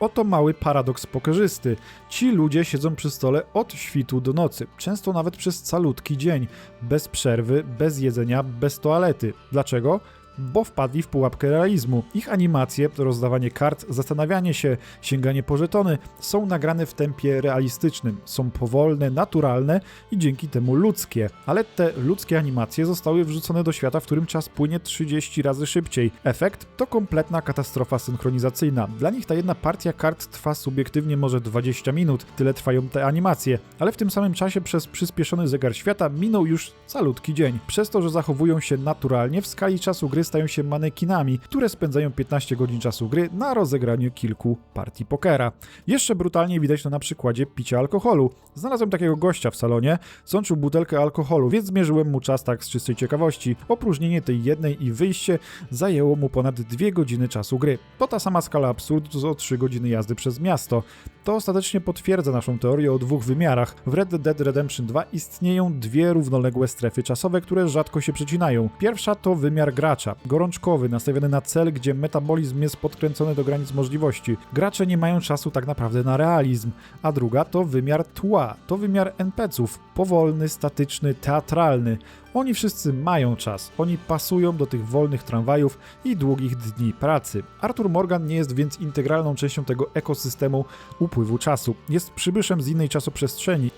Oto mały paradoks pokerzysty. Ci ludzie siedzą przy stole od świtu do nocy, często nawet przez calutki dzień, bez przerwy, bez jedzenia, bez toalety. Dlaczego? Bo wpadli w pułapkę realizmu. Ich animacje, rozdawanie kart, zastanawianie się, sięganie po żetony są nagrane w tempie realistycznym. Są powolne, naturalne i dzięki temu ludzkie. Ale te ludzkie animacje zostały wrzucone do świata, w którym czas płynie 30 razy szybciej. Efekt to kompletna katastrofa synchronizacyjna. Dla nich ta jedna partia kart trwa subiektywnie może 20 minut, tyle trwają te animacje, ale w tym samym czasie przez przyspieszony zegar świata minął już calutki dzień. Przez to, że zachowują się naturalnie, w skali czasu gry stają się manekinami, które spędzają 15 godzin czasu gry na rozegraniu kilku partii pokera. Jeszcze brutalnie widać to na przykładzie picia alkoholu. Znalazłem takiego gościa w salonie, sączył butelkę alkoholu, więc zmierzyłem mu czas tak z czystej ciekawości. Opróżnienie tej jednej i wyjście zajęło mu ponad 2 godziny czasu gry. To ta sama skala absurdu co 3 godziny jazdy przez miasto. To ostatecznie potwierdza naszą teorię o dwóch wymiarach. W Red Dead Redemption 2 istnieją dwie równoległe strefy czasowe, które rzadko się przecinają. Pierwsza to wymiar gracza, gorączkowy, nastawiony na cel, gdzie metabolizm jest podkręcony do granic możliwości. Gracze nie mają czasu tak naprawdę na realizm. A druga to wymiar tła, to wymiar NPC-ów, powolny, statyczny, teatralny. Oni wszyscy mają czas, oni pasują do tych wolnych tramwajów i długich dni pracy. Arthur Morgan nie jest więc integralną częścią tego ekosystemu upływu czasu. Jest przybyszem z innej czasoprzestrzeni